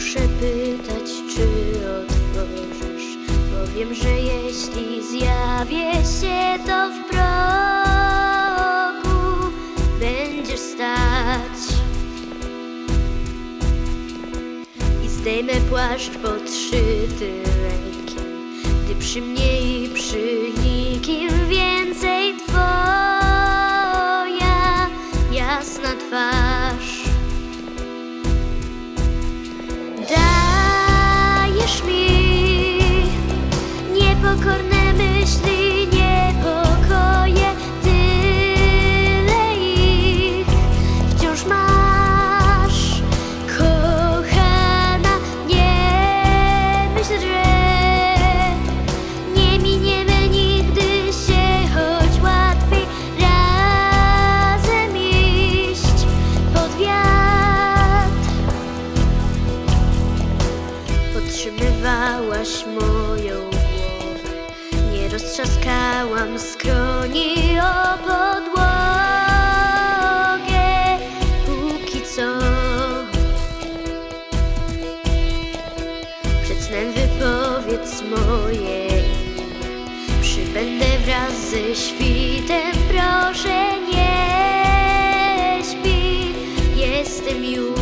zapytać, czy otworzysz Bo wiem, że jeśli zjawię się, to w progu będziesz stać. I zdejmę płaszcz podszyty rękiem Gdy przy mnie i przy nikim Stałam z kroni o podłogę Póki co. Przed snem wypowiedz moje Przybędę wraz ze świtem Proszę nie śpi. Jestem już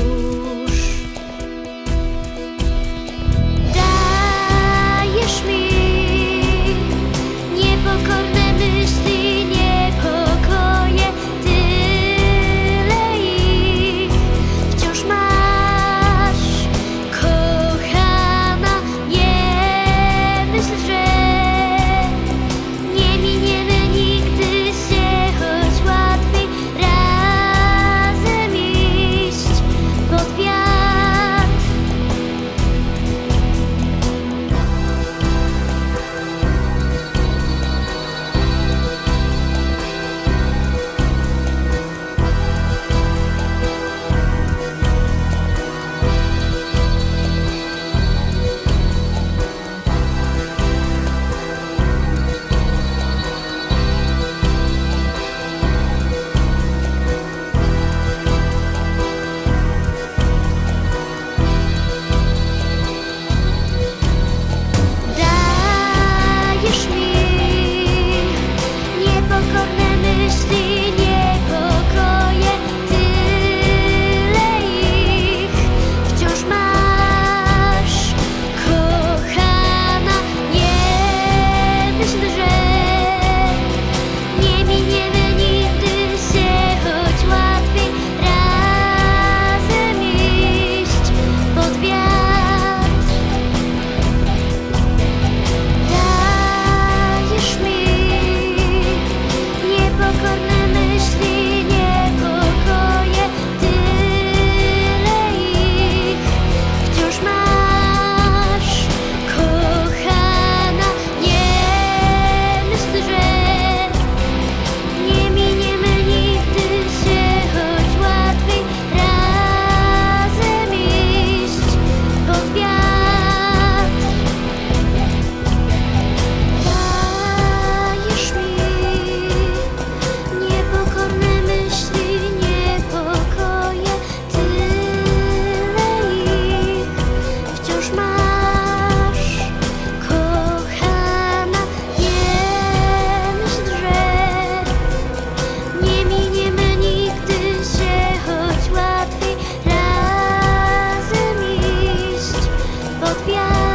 不变。